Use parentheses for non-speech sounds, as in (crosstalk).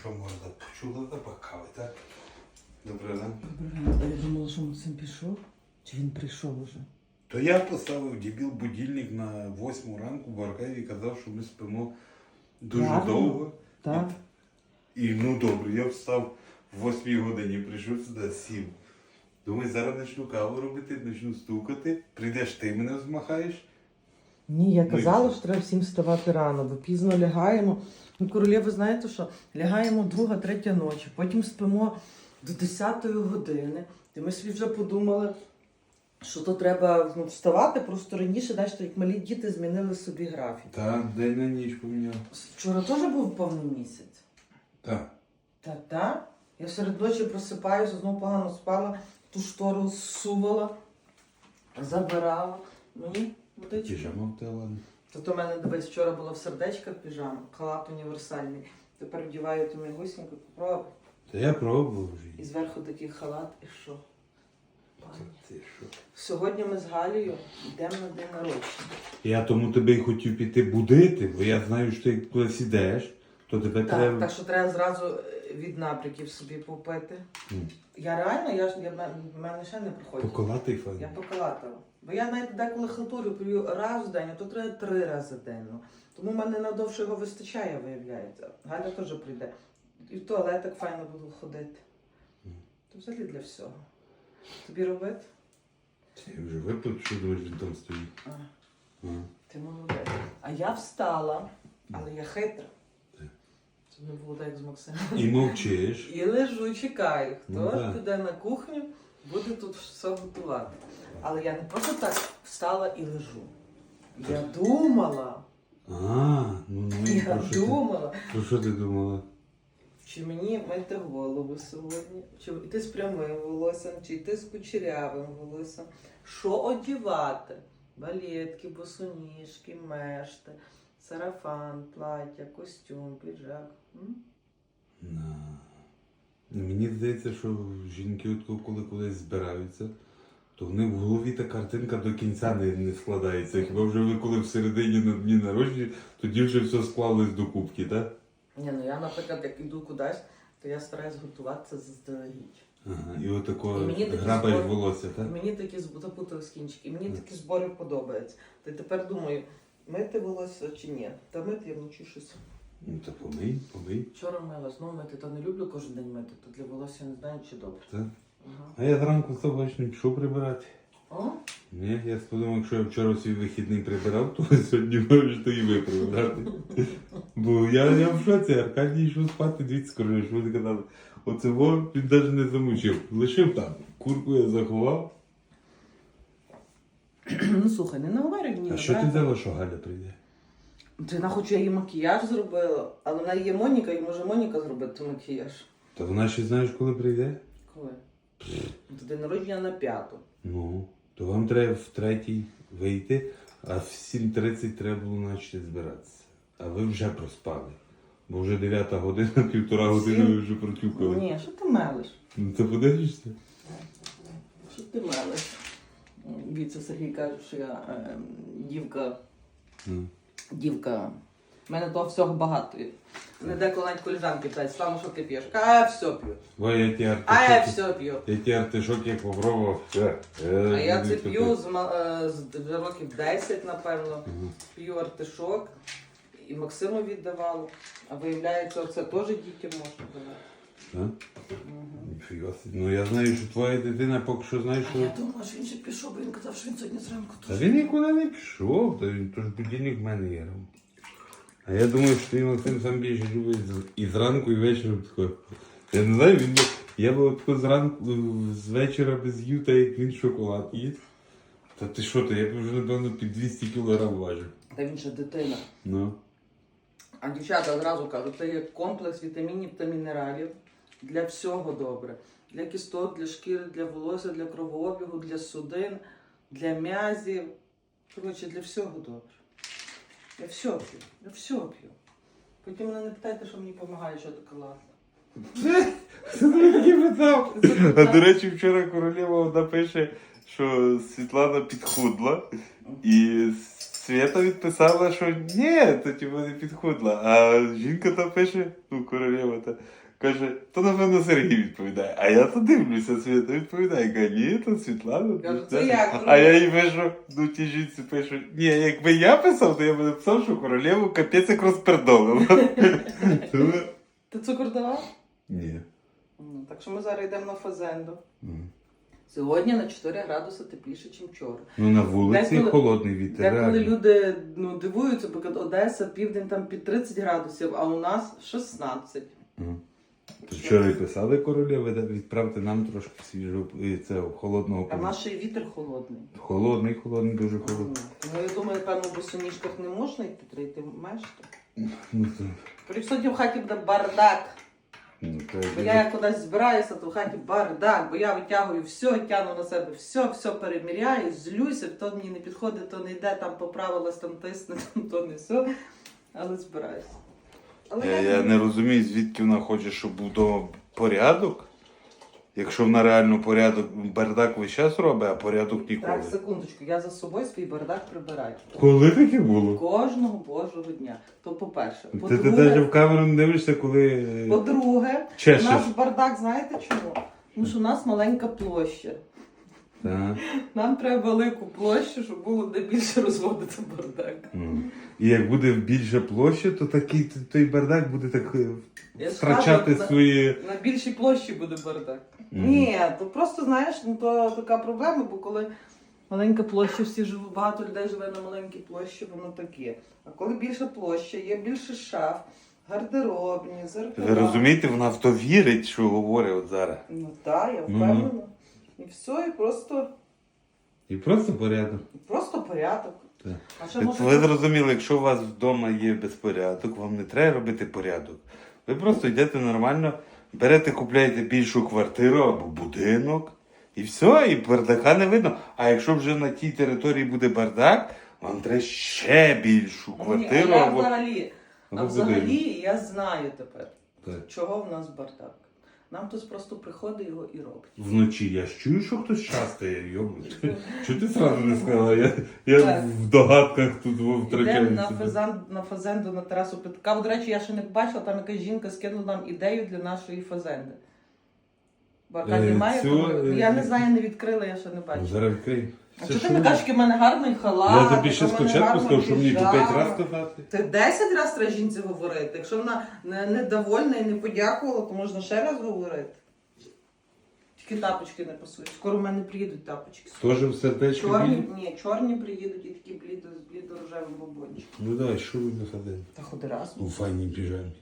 що можна? Почула кави, так? Добре ранку. Добре, я думала, що Максим пішов. Чи він прийшов уже? То я поставив дебіл будильник на 8 ранку, бо Аркадій казав, що ми спимо дуже Правильно. довго. Так. І ну добре, я встав в 8 годині, прийшов сюди, сів. Думаю, зараз почну каву робити, почну стукати. Прийдеш ти мене змахаєш. Ні, я Ну, казала, і- що треба всім вставати рано, бо пізно лягаємо. Ну, королєва, знаєте що? Лягаємо друга, третя ночі, потім спимо до 10 години. І ми собі вже подумали, що то треба ну, вставати просто раніше, знаєте, як малі діти змінили собі графік. Та день на ніч поміняв. Вчора теж був повний місяць. Так. Та та. Я серед ночі просипаюся, знову погано спала, ту штору зсувала, забирала. Мені водички. Піжама в тебе ладно. Тут у мене дивись, вчора була в сердечках піжама, халат універсальний. Тепер вдіваю ту мігусіньку, попробуй. Та я пробував вже. І зверху такий халат, і що? Та ти що? Сьогодні ми з Галією йдемо на день народження. Я тому тебе й хотів піти будити, бо я знаю, що ти як кудись ідеш, то тебе Так, треба. так що треба зразу е, від напряків собі попити. М. Я реально, я ж я, в мене ще не проходить. Поколати фан. Я покалатала. Бо я навіть деколи халтурю п'ю раз в день, а то треба три рази денно. Тому в мене надовше його вистачає, виявляється. Галя теж прийде. І в туалетик файно буду ходити. То взагалі для всього. Тобі робити? Я вже випив, що думаєш, він там стоїть. А, Ага. ти молодець. А я встала, але я хитра. Це не було так як з Максимом. І мовчиш. І лежу, чекаю, хто Ну, піде на кухню, буде тут все готувати. Але я не просто так встала і лежу. Я думала, А, ну ну я про що, ти, думала, про що ти думала? чи мені мити голову сьогодні, чи йти з прямим волоссям, чи йти з кучерявим волоссям. Що одівати? Балетки, босоніжки, мешти, сарафан, плаття, костюм, піджак. М? На. Мені здається, що жінки, от коли кудись збираються, то вони в голові та картинка до кінця не, не складається. Хіба вже ви коли всередині на дні народження, тоді вже все склалось до кубки, так? Ні, ну я, наприклад, як іду кудись, то я стараюсь готуватися заздалегідь. Ага, і отако грабаєш збори- волосся, так? мені такі запутались кінчики, і мені такі збори подобаються. Й тепер думаю, мити волосся чи ні. Та мити я вночі щось. Ну та помий, помий. Вчора мила, знову мити, та не люблю кожен день мити, то для волосся не знаю, чи добре. Так. Ага. А я зранку з тобою не пішов прибирати. О, Ні, я подумав, якщо я вчора свій вихідний прибирав, то (laughs) сьогодні можеш ти і ви прибирати. Бо я, я в шоці, Аркадій йшов спати, дивіться, скажу, що ви казали. Оце во він навіть не замучив. Лишив там. Курку я заховав. ну слухай, не наговорюй мені. А що ти добре? взяла, що Галя прийде? Ти на хоч я їй макіяж зробила, але вона є Моніка, і може Моніка зробити макіяж. Та вона ще знаєш, коли прийде? Коли? До день народження на п'яту. Ну, то вам треба в третій вийти, а в 7.30 треба було почати збиратися. А ви вже проспали. Бо вже 9 година, (laughs) півтора години ви вже протюкали. Ні, що ти мелиш? Ну це подивишся? Що ти мелиш? Віце Сергій каже, що я е, дівка, Ну. Дівка. У мене того всього багато. є. Не деколи навіть коліжанки питають, Слава, що ти п'єш? А я все п'ю. Ой, я ті А я все п'ю. я ті артишоки попробував. Все. А я це п'ю з, ма- е, з років 10, напевно. П'ю артишок. І Максиму віддавала. А виявляється, це теж дітям можна давати. Так? Мгм. Собі. Ну я знаю, що твоя дитина поки що знаєш, А я що. думала, що він ще пішов, бо він казав, що він сьогодні зранку Та теж. він нікуди не пішов, та він тож будильник в мене є. А я думаю, що ти Максим сам більше любить з- і зранку, і вечором тако. Я не знаю, він би. Я би тако зранку з вечора без їв, та як він шоколад їсть. Та ти що ти, я б вже напевно під 200 кілограм важив. Та він ще дитина. Ну. А дівчата одразу кажуть, це є комплекс вітамінів та мінералів для всього добре. Для кісток, для шкіри, для волосся, для кровообігу, для судин, для м'язів. Коротше, для всього добре. Я все п'ю, я все п'ю. Потім мене не питайте, що мені допомагає, що таке питав? А до речі, вчора королева вона пише, що Світлана підхудла і Свята відписала, що ні, то типу не підходила. А жінка та пише, ну, королева та каже, то напевно Сергій відповідає. А я то дивлюся, Свята відповідає. Каже, ні, то Світлана. Кажу, це як? А я їй пишу, ну ті жінці пишу, ні, якби я писав, то я б написав, що королеву капець як розпердолила. Ти цукор давав? Ні. Ну, так що ми зараз йдемо на фазенду. Сьогодні на 4 градуси тепліше, ніж вчора. Ну на вулиці Деколи- холодний вітер. Деколи люди ну, дивуються, бо Одеса, південь там під 30 градусів, а у нас 16. Мгм. То вчора й писали королеви, да, відправте нам трошки свіжого і це холодного А повітря. нас ще вітер холодний. Холодний, холодний, дуже холодний. Ну, я думаю, певно, в босоніжках не можна йти, треба йти в мешти. Ну, то, При сьогодні в хаті буде бардак. ну, то, Бо я як кудись збираюся, то в хаті бардак, бо я витягую все, тягну на себе все, все переміряю, злюся, то мені не підходить, то не йде, там поправилась, там тисне, (laughs) там то не все. Але збираюся. Але я, я не розумію, звідки вона хоче, щоб був вдома порядок. Якщо вона реально порядок, бардак весь час робить, а порядок ніколи. Так, секундочку, я за собою свій бардак прибираю. Коли таке було? Кожного божого дня. То по-перше. Ти, ти По-друге, навіть в камеру не дивишся, коли е, по-друге, у чешеш. нас бардак, знаєте чому? Тому що у нас маленька площа. Так. Нам треба велику площу, щоб було де більше розводити бардак. М. І як буде більша площа, то такий той бардак буде так е, Я втрачати кажу, свої. На більшій площі буде бардак. Мгм. Ні, то просто знаєш, ну то така проблема, бо коли маленька площа, всі живуть, багато людей живе на маленькій площі, воно таке. А коли більша площа, є більше шаф, гардеробні, зеркала. Ви розумієте, вона в то вірить, що говорить от зараз. Ну так, я впевнена. І все, і просто, І просто порядок. І просто порядок. Так. А Так може Ви зрозуміли, якщо у вас вдома є безпорядок, вам не треба робити порядок. Ви просто йдете нормально, берете, купляєте більшу квартиру або будинок, і все, і бардака не видно. А якщо вже на тій території буде бардак, вам треба ще більшу Ні, квартиру а я або. взагалі, а взагалі я знаю тепер, Так. чого в нас бардак. Нам хтось просто приходить його і робить. Вночі я ж чую, що хтось шастає, йому. Чого ти зразу не сказала? Я, я в догадках тут Йдемо на фазан, на фазенду на терасу Петка. До речі, я ще не бачила, там якась жінка скинула нам ідею для нашої фазенди. Бо Аркадій Е, має, цю, тому- я не е, знаю, не відкрила, я ще не бачила. Зараз відкрий. А Це що ти що? не кажеш, який в мене гарний халат? Я тобі ще яка в мене спочатку гарна сказав, що мені піжама. 5 разів сказати. Ти 10 разів треба жінці говорити. Якщо вона не, недовольна і не подякувала, то можна ще раз говорити. Тільки тапочки не пасують. Скоро в мене приїдуть тапочки. Тоже в сердечко Чорні, білі? ні, чорні приїдуть і такі блідо, з блідо-рожевим бобончиком. Ну давай, що ви на ходи? Та ходи раз. У файній піжамі.